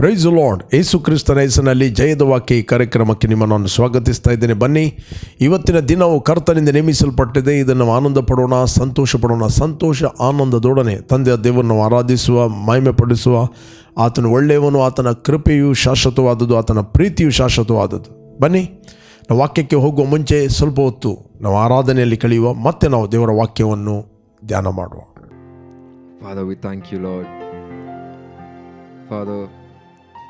Price lord ಏಸು ಕ್ರಿಸ್ತನ ಹೆಸರಿನಲ್ಲಿ ಜಯದ ವಾಕ್ಯ ಈ ಕಾರ್ಯಕ್ರಮಕ್ಕೆ ನಿಮ್ಮನ್ನು ನಾನು ಸ್ವಾಗತಿಸ್ತಾ ಇದ್ದೇನೆ. ಬನ್ನಿ ಇವತ್ತಿನ ದಿನವು ಕರ್ತನಿಂದ ನೇಮಿಸಲ್ಪಟ್ಟಿದೆ. ಇದನ್ನು ಆನಂದ ಪಡೋಣ ಸಂತೋಷ ಪಡೋಣ ಸಂತೋಷ ಆನಂದದೊಡನೆ ತಂದೆಯ ದೇವರನ್ನು ಆರಾಧಿಸುವ ಮಹಿಮೆ ಪಡಿಸುವ ಆತನು ಒಳ್ಳೆಯವನು ಆತನ ಕೃಪೆಯು ಶಾಶ್ವತವಾದದ್ದು ಆತನ ಪ್ರೀತಿಯು ಶಾಶ್ವತವಾದದ್ದು. ಬನ್ನಿ ನಾವು ವಾಕ್ಯಕ್ಕೆ ಹೋಗುವ ಮುಂಚೆ ಸ್ವಲ್ಪ ಹೊತ್ತು ನಾವು ಆರಾಧನೆಯಲ್ಲಿ ಕಳೆಯುವ ಮತ್ತೆ ನಾವು ದೇವರ ವಾಕ್ಯವನ್ನು ಧ್ಯಾನ ಮಾಡುವ. Father, we thank you, Lord. Father,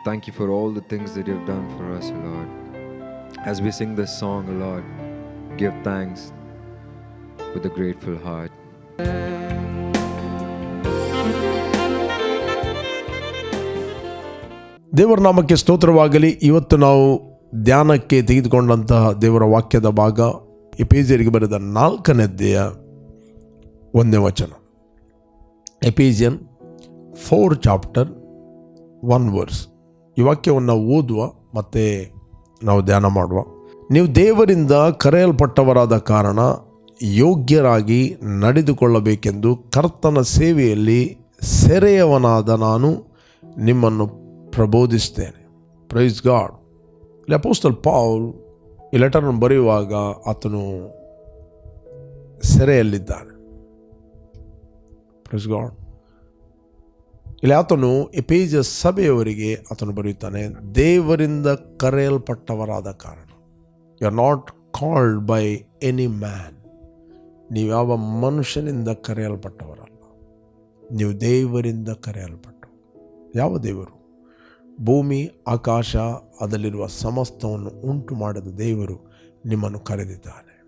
thank you for all the things that you've done for us, Lord. As we sing this song, Lord, give thanks with a grateful heart. ದೇವರ ನಾಮಕ್ಕೆ ಸ್ತೋತ್ರವಾಗಲಿ ಇವತ್ತು ನಾವು ಧ್ಯಾನಕ್ಕೆ ತೆಗೆದುಕೊಂಡಂತಹ ದೇವರ ವಾಕ್ಯದ ಭಾಗ ಎಪೇಜಿಯರಿಗೆ ಬರೆದ ನಾಲ್ಕನೇದ್ದೆಯ ಒಂದನೇ ವಚನ Ephesians four chapter one verse ಈ ವಾಕ್ಯವನ್ನು ಓದುವ ಮತ್ತು ನಾವು ಧ್ಯಾನ ಮಾಡುವ. ನೀವು ದೇವರಿಂದ ಕರೆಯಲ್ಪಟ್ಟವರಾದ ಕಾರಣ ಯೋಗ್ಯರಾಗಿ ನಡೆದುಕೊಳ್ಳಬೇಕೆಂದು ಕರ್ತನ ಸೇವೆಯಲ್ಲಿ ಸೆರೆಯವನಾದ ನಾನು ನಿಮ್ಮನ್ನು ಪ್ರಬೋಧಿಸ್ತೇನೆ ಪ್ರೈಸ್ ಗಾಡ್ ಇಲ್ಲಿ ಅಪೋಸ್ಟಲ್ ಪಾಲ್ ಈ ಲೆಟರನ್ನು ಬರೆಯುವಾಗ ಆತನು ಸೆರೆಯಲ್ಲಿದ್ದಾನೆ. ಪ್ರೈಸ್ ಗಾಡ್ ಇಲ್ಲಿ ಆತನು ಎಪೇಜ ಸಭೆಯವರಿಗೆ ಆತನು ಬರೆಯುತ್ತಾನೆ, ದೇವರಿಂದ ಕರೆಯಲ್ಪಟ್ಟವರಾದ ಕಾರಣ. You are not called by any man ನೀವು ಯಾವ ಮನುಷ್ಯನಿಂದ ಕರೆಯಲ್ಪಟ್ಟವರಲ್ಲ. ನೀವು ದೇವರಿಂದ ಕರೆಯಲ್ಪಟ್ಟು ಯಾವ ದೇವರು? ಭೂಮಿ, ಆಕಾಶ, ಅದರಲ್ಲಿರುವ ಸಮಸ್ತವನ್ನು ಉಂಟು ಮಾಡಿದ ದೇವರು ನಿಮ್ಮನ್ನು ಕರೆದಿದ್ದಾನೆ.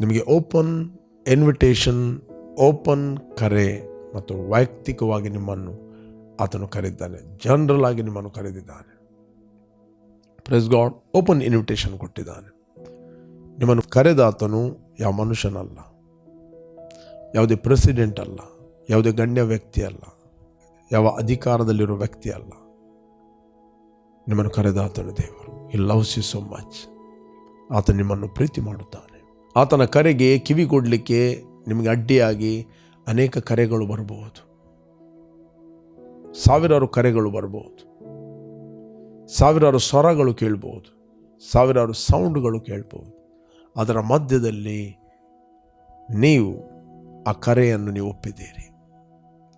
ನಿಮಗೆ ಓಪನ್ ಇನ್ವಿಟೇಷನ್ ಓಪನ್ ಕರೆ ಮತ್ತು ವೈಯಕ್ತಿಕವಾಗಿ ನಿಮ್ಮನ್ನು ಆತನು ಕರೆದಿದ್ದಾನೆ. ಜನರಲ್ ಆಗಿ ನಿಮ್ಮನ್ನು ಕರೆದಿದ್ದಾನೆ. ಪ್ರೆಸ್ ಗಾಡ್ ಓಪನ್ ಇನ್ವಿಟೇಷನ್ ಕೊಟ್ಟಿದ್ದಾನೆ. ನಿಮ್ಮನ್ನು ಕರೆದಾತನು ಯಾವ ಮನುಷ್ಯನಲ್ಲ. ಯಾವುದೇ ಪ್ರೆಸಿಡೆಂಟ್ ಅಲ್ಲ. ಯಾವುದೇ ಗಣ್ಯ ವ್ಯಕ್ತಿ ಅಲ್ಲ. ಯಾವ ಅಧಿಕಾರದಲ್ಲಿರೋ ವ್ಯಕ್ತಿ ಅಲ್ಲ. ನಿಮ್ಮನ್ನು ಕರೆದಾತನು ದೇವರು. ಈ ಲವ್ಸ್ ಯು ಸೋ ಮಚ್ ಆತ ನಿಮ್ಮನ್ನು ಪ್ರೀತಿ ಮಾಡುತ್ತಾನೆ. ಆತನ ಕರೆಗೆ ಕಿವಿ ಕೊಡಲಿಕ್ಕೆ ನಿಮಗೆ ಅಡ್ಡಿಯಾಗಿ ಅನೇಕ ಕರೆಗಳು ಬರಬಹುದು. ಸಾವಿರಾರು ಕರೆಗಳು ಬರಬಹುದು. ಸಾವಿರಾರು ಸ್ವರಗಳು ಕೇಳ್ಬೋದು ಸಾವಿರಾರು ಸೌಂಡ್ಗಳು ಕೇಳ್ಬೋದು ಅದರ ಮಧ್ಯದಲ್ಲಿ ನೀವು ಆ ಕರೆಯನ್ನು ನೀವು ಒಪ್ಪಿದ್ದೀರಿ.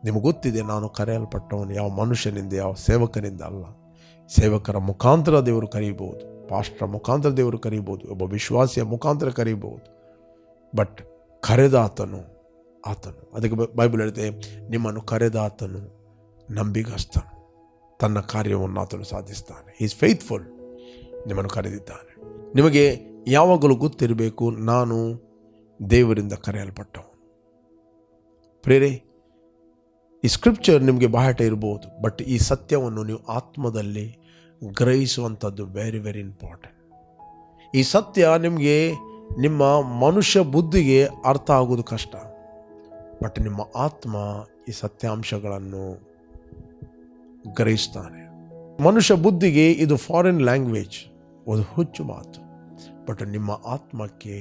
ನಿಮಗೆ ಗೊತ್ತಿದೆ ನಾನು ಕರೆಯಲ್ಪಟ್ಟವನು ಯಾವ ಮನುಷ್ಯನಿಂದ, ಯಾವ ಸೇವಕನಿಂದ ಅಲ್ಲ. ಸೇವಕರ ಮುಖಾಂತರ ದೇವರು ಕರೀಬೋದು ಪಾಸ್ಟ್ರ ಮುಖಾಂತರ ದೇವರು ಕರೀಬೋದು ಒಬ್ಬ ವಿಶ್ವಾಸಿಯ ಮುಖಾಂತರ ಕರೀಬೋದು ಬಟ್ ಕರೆದಾತನು ಆತನು. ಅದಕ್ಕೆ ಬೈಬಲ್ ಹೇಳಿದೆ ನಿಮ್ಮನ್ನು ಕರೆದ ಆತನು ನಂಬಿಗಸ್ತನು. ತನ್ನ ಕಾರ್ಯವನ್ನು ಆತನು ಸಾಧಿಸ್ತಾನೆ. ಈಸ್ ಫೇತ್ಫುಲ್ ನಿಮ್ಮನ್ನು ಕರೆದಿದ್ದಾನೆ. ನಿಮಗೆ ಯಾವಾಗಲೂ ಗೊತ್ತಿರಬೇಕು, ನಾನು ದೇವರಿಂದ ಕರೆಯಲ್ಪಟ್ಟವನು. ಪ್ರೇರೆ, ಈ ಸ್ಕ್ರಿಪ್ಚರ್ ನಿಮಗೆ ಬಾಹಟ ಇರ್ಬೋದು ಬಟ್ ಈ ಸತ್ಯವನ್ನು ನೀವು ಆತ್ಮದಲ್ಲಿ ಗ್ರಹಿಸುವಂಥದ್ದು ವೆರಿ ವೆರಿ ಇಂಪಾರ್ಟೆಂಟ್ ಈ ಸತ್ಯ ನಿಮಗೆ ನಿಮ್ಮ ಮನುಷ್ಯ ಬುದ್ಧಿಗೆ ಅರ್ಥ ಆಗೋದು ಕಷ್ಟ. ಬಟ್ ನಿಮ್ಮ ಆತ್ಮ ಈ ಸತ್ಯಾಂಶಗಳನ್ನು ಗ್ರಹಿಸ್ತಾನೆ. ಮನುಷ್ಯ ಬುದ್ಧಿಗೆ ಇದು ಫಾರಿನ್ ಲ್ಯಾಂಗ್ವೇಜ್ ಒಂದು ಹುಚ್ಚು ಮಾತು. ಬಟ್ ನಿಮ್ಮ ಆತ್ಮಕ್ಕೆ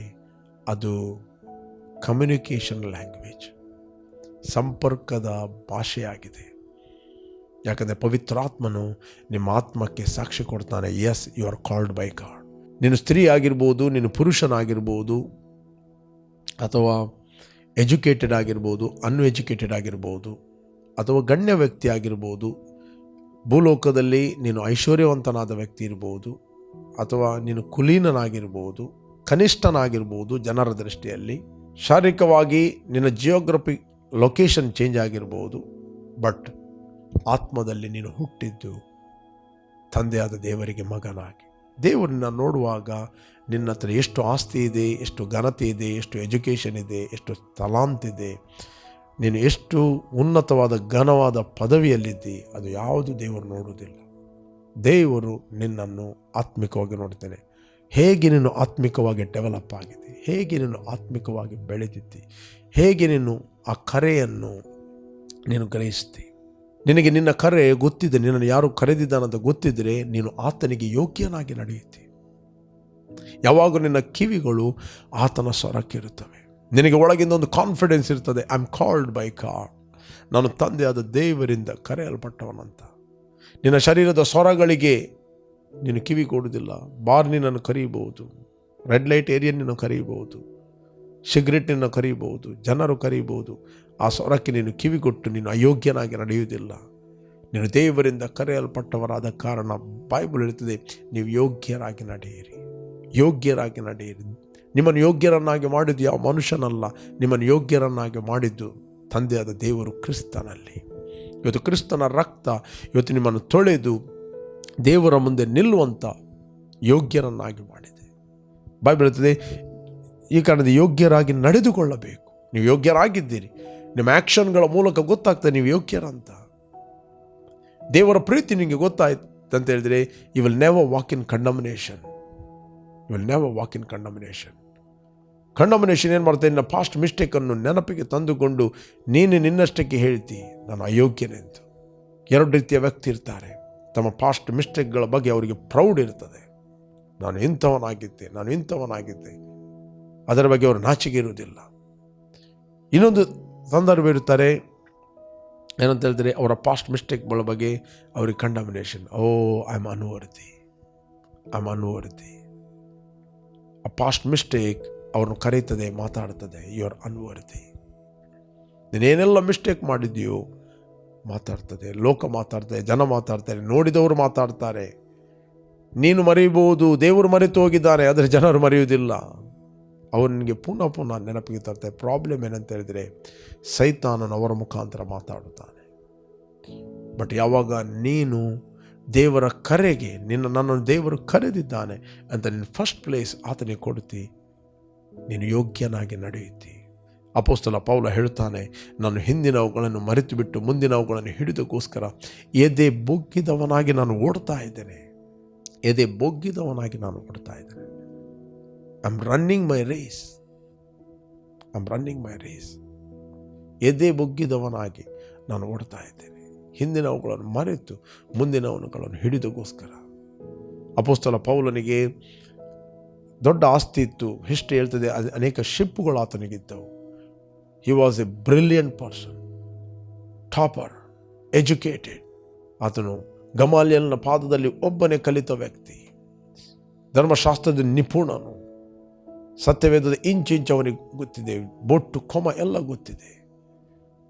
ಅದು ಕಮ್ಯುನಿಕೇಷನ್ ಲ್ಯಾಂಗ್ವೇಜ್ ಸಂಪರ್ಕದ ಭಾಷೆಯಾಗಿದೆ. ಯಾಕಂದರೆ ಪವಿತ್ರಾತ್ಮನು ನಿಮ್ಮ ಆತ್ಮಕ್ಕೆ ಸಾಕ್ಷಿ ಕೊಡ್ತಾನೆ. Yes you are called by God ನೀನು ಸ್ತ್ರೀ ಆಗಿರ್ಬೋದು, ನೀನು ಪುರುಷನಾಗಿರ್ಬೋದು, ಅಥವಾ ಎಜುಕೇಟೆಡ್ ಆಗಿರ್ಬೋದು ಅನ್ಎಜುಕೇಟೆಡ್ ಆಗಿರ್ಬೋದು, ಅಥವಾ ಗಣ್ಯ ವ್ಯಕ್ತಿ ಆಗಿರ್ಬೋದು ಭೂಲೋಕದಲ್ಲಿ ನೀನು ಐಶ್ವರ್ಯವಂತನಾದ ವ್ಯಕ್ತಿ ಇರ್ಬೋದು, ಅಥವಾ ನೀನು ಕುಲೀನನಾಗಿರ್ಬೋದು, ಕನಿಷ್ಠನಾಗಿರ್ಬೋದು ಜನರ ದೃಷ್ಟಿಯಲ್ಲಿ. ಶಾರೀರಿಕವಾಗಿ ನಿನ್ನ ಜಿಯೋಗ್ರಫಿ ಲೊಕೇಶನ್ ಚೇಂಜ್ ಆಗಿರ್ಬೋದು ಬಟ್ ಆತ್ಮದಲ್ಲಿ ನೀನು ಹುಟ್ಟಿದ್ದು ತಂದೆಯಾದ ದೇವರಿಗೆ ಮಗನಾಗಿ. ದೇವರನ್ನ ನೋಡುವಾಗ ನಿನ್ನ ಹತ್ರ ಎಷ್ಟು ಆಸ್ತಿ ಇದೆ, ಎಷ್ಟು ಘನತೆ ಇದೆ, ಎಷ್ಟು ಎಜುಕೇಷನ್ ಇದೆ, ಎಷ್ಟು ತಲಾಂತ್ ಇದೆ ನೀನು ಎಷ್ಟು ಉನ್ನತವಾದ ಘನವಾದ ಪದವಿಯಲ್ಲಿದ್ದಿ, ಅದು ಯಾವುದು ದೇವರು ನೋಡುವುದಿಲ್ಲ. ದೇವರು ನಿನ್ನನ್ನು ಆತ್ಮಿಕವಾಗಿ ನೋಡ್ತೇನೆ ಹೇಗೆ ನೀನು ಆತ್ಮಿಕವಾಗಿ ಡೆವಲಪ್ ಆಗಿದೆ ಹೇಗೆ ನೀನು ಆತ್ಮಿಕವಾಗಿ ಬೆಳೆದಿದ್ದಿ, ಹೇಗೆ ನೀನು ಆ ಕರೆಯನ್ನು ನೀನು ಗ್ರಹಿಸ್ತಿ. ನಿನಗೆ ನಿನ್ನ ಕರೆ ಗೊತ್ತಿದೆ, ನಿನ್ನನ್ನು ಯಾರು ಕರೆದಿದ್ದಾನಂತ ಗೊತ್ತಿದ್ದರೆ ನೀನು ಆತನಿಗೆ ಯೋಗ್ಯನಾಗಿ ನಡೆಯುತ್ತಿ. ಯಾವಾಗ ನಿನ್ನ ಕಿವಿಗಳು ಆತನ ಸ್ವರಕ್ಕಿರುತ್ತವೆ. ನಿನಗೆ ಒಳಗಿಂದ ಒಂದು ಕಾನ್ಫಿಡೆನ್ಸ್ ಇರ್ತದೆ. ಐ ಆಮ್ ಕಾಲ್ಡ್ ಬೈ ಕಾಡ್ ನಾನು ತಂದೆಯಾದ ದೇವರಿಂದ ಕರೆಯಲ್ಪಟ್ಟವನಂತ ನಿನ್ನ ಶರೀರದ ಸ್ವರಗಳಿಗೆ ನೀನು ಕಿವಿ ಕೊಡುವುದಿಲ್ಲ. ಬಾರ್ ನಿನ್ನನ್ನು ಕರೀಬಹುದು. ರೆಡ್ ಲೈಟ್ ಏರಿಯಾ ನಿನ್ನನ್ನು ಕರೀಬಹುದು. ಸಿಗರೆಟ್ ನಿನ್ನ ಕರೀಬಹುದು. ಜನರು ಕರೀಬಹುದು. ಆ ಸ್ವರಕ್ಕೆ ನೀನು ಕಿವಿ ಕೊಟ್ಟು ನೀನು ಅಯೋಗ್ಯನಾಗಿ ನಡೆಯುವುದಿಲ್ಲ. ನೀನು ದೇವರಿಂದ ಕರೆಯಲ್ಪಟ್ಟವರಾದ ಕಾರಣ ಬೈಬಲ್ ಇರ್ತದೆ ನೀವು ಯೋಗ್ಯರಾಗಿ ನಡೆಯಿರಿ. ಯೋಗ್ಯರಾಗಿ ನಡೆಯಿರಿ. ನಿಮ್ಮನ್ನು ಯೋಗ್ಯರನ್ನಾಗಿ ಮಾಡಿದ್ದು ಯಾವ ಮನುಷ್ಯನಲ್ಲ, ನಿಮ್ಮನ್ನು ಯೋಗ್ಯರನ್ನಾಗಿ ಮಾಡಿದ್ದು ತಂದೆಯಾದ ದೇವರು ಕ್ರಿಸ್ತನಲ್ಲಿ. ಇವತ್ತು ಕ್ರಿಸ್ತನ ರಕ್ತ ಇವತ್ತು ನಿಮ್ಮನ್ನು ತೊಳೆದು ದೇವರ ಮುಂದೆ ನಿಲ್ಲುವಂಥ ಯೋಗ್ಯರನ್ನಾಗಿ ಮಾಡಿದೆ. ಬೈಬಲ್ ಬರ್ತದೆ ಈ ಕಾರಣದ ಯೋಗ್ಯರಾಗಿ ನಡೆದುಕೊಳ್ಳಬೇಕು. ನೀವು ಯೋಗ್ಯರಾಗಿದ್ದೀರಿ. ನಿಮ್ಮ ಆ್ಯಕ್ಷನ್ಗಳ ಮೂಲಕ ಗೊತ್ತಾಗ್ತದೆ ನೀವು ಯೋಗ್ಯರಂತ. ದೇವರ ಪ್ರೀತಿ ನಿಮಗೆ ಗೊತ್ತಾಯ್ತು ಅಂತ ಹೇಳಿದರೆ you will never walk in condemnation you will never walk in condemnation condemnation ಏನು ಮಾಡ್ತೇನೆ ನಿನ್ನ ಪಾಸ್ಟ್ ಮಿಸ್ಟೇಕನ್ನು ನೆನಪಿಗೆ ತಂದುಕೊಂಡು ನೀನು ನಿನ್ನಷ್ಟಕ್ಕೆ ಹೇಳ್ತಿ, ನಾನು ಅಯೋಗ್ಯನೆಂದು. ಎರಡು ರೀತಿಯ ವ್ಯಕ್ತಿ ಇರ್ತಾರೆ. ತಮ್ಮ ಪಾಸ್ಟ್ ಮಿಸ್ಟೇಕ್ಗಳ ಬಗ್ಗೆ ಅವರಿಗೆ ಪ್ರೌಡ್ ಇರ್ತದೆ. ನಾನು ಇಂಥವನಾಗಿದ್ದೆ ನಾನು ಇಂಥವನಾಗಿದ್ದೆ. ಅದರ ಬಗ್ಗೆ ಅವರು ನಾಚಿಕೆ ಇರುವುದಿಲ್ಲ. ಇನ್ನೊಂದು ಸಂದರ್ಭ ಇರ್ತಾರೆ ಏನಂತ ಹೇಳಿದರೆ, ಅವರ ಪಾಸ್ಟ್ ಮಿಸ್ಟೇಕ್ಗಳ ಬಗ್ಗೆ ಅವರಿಗೆ condemnation oh I am unworthy I am unworthy ಆ ಪಾಸ್ಟ್ ಮಿಸ್ಟೇಕ್ ಅವ್ರನ್ನ ಕರೀತದೆ, ಮಾತಾಡ್ತದೆ ಯುವರ್ ಅನ್ವರ್ತಿ ನೀನೇನೆಲ್ಲ ಮಿಸ್ಟೇಕ್ ಮಾಡಿದ್ಯೋ, ಮಾತಾಡ್ತದೆ, ಲೋಕ ಮಾತಾಡ್ತದೆ, ಜನ ಮಾತಾಡ್ತಾರೆ, ನೋಡಿದವರು ಮಾತಾಡ್ತಾರೆ. ನೀನು ಮರೆಯಬಹುದು, ದೇವರು ಮರೆತು ಹೋಗಿದ್ದಾರೆ, ಆದರೆ ಜನರು ಮರೆಯುವುದಿಲ್ಲ. ಅವರು ನಿನಗೆ ಪುನಃ ಪುನಃ ನೆನಪಿಗೆ ತರ್ತಾರೆ ಪ್ರಾಬ್ಲಮ್ ಏನಂತ ಹೇಳಿದರೆ, ಸೈತಾನನು ಅವರ ಮುಖಾಂತರ ಮಾತಾಡುತ್ತಾನೆ. ಬಟ್ ಯಾವಾಗ ನೀನು ದೇವರ ಕರೆಗೆ, ನಿನ್ನ ನನ್ನನ್ನು ದೇವರು ಕರೆದಿದ್ದಾನೆ ಅಂತ ನೀನು ಫಸ್ಟ್ ಪ್ಲೇಸ್ ಆತನಿಗೆ ಕೊಡ್ತಿ ನೀನು ಯೋಗ್ಯನಾಗಿ ನಡೆಯುತ್ತಿ. ಅಪೋಸ್ತಲ ಪೌಲ ಹೇಳ್ತಾನೆ, ನಾನು ಹಿಂದಿನವುಗಳನ್ನು ಮರೆತು ಬಿಟ್ಟು ಮುಂದಿನವುಗಳನ್ನು ಹಿಡಿದಕ್ಕೋಸ್ಕರ ಎದೆ ಬೊಗ್ಗಿದವನಾಗಿ ನಾನು ಓಡ್ತಾ ಇದ್ದೇನೆ. ಎದೆ ಬೊಗ್ಗಿದವನಾಗಿ ನಾನು ಓಡ್ತಾ ಇದ್ದೇನೆ. I am running my race I am running my race ಎದೆ ಬೊಗ್ಗಿದವನಾಗಿ ನಾನು ಓಡ್ತಾ ಇದ್ದೇನೆ. ಹಿಂದಿನವುಗಳನ್ನು ಮರೆತು ಮುಂದಿನವನುಗಳನ್ನು ಹಿಡಿದಕ್ಕೋಸ್ಕರ. ಅಪೋಸ್ತಲ ಪೌಲನಿಗೆ ದೊಡ್ಡ ಆಸ್ತಿ ಇತ್ತು. ಹಿಸ್ಟ್ರಿ ಹೇಳ್ತದೆ ಅನೇಕ ಶಿಪ್ಪುಗಳು ಆತನಿಗಿದ್ದವು. He was a brilliant person topper educated ಆತನು ಗಮಾಲಿಯಲ್ನ ಪಾದದಲ್ಲಿ ಒಬ್ಬನೇ ಕಲಿತ ವ್ಯಕ್ತಿ. ಧರ್ಮಶಾಸ್ತ್ರದ ನಿಪುಣನು. ಸತ್ಯವೇದದ ಇಂಚು ಅವನಿಗೆ ಗೊತ್ತಿದೆ, ಬೊಟ್ಟು, ಕೊಮ ಎಲ್ಲ ಗೊತ್ತಿದೆ.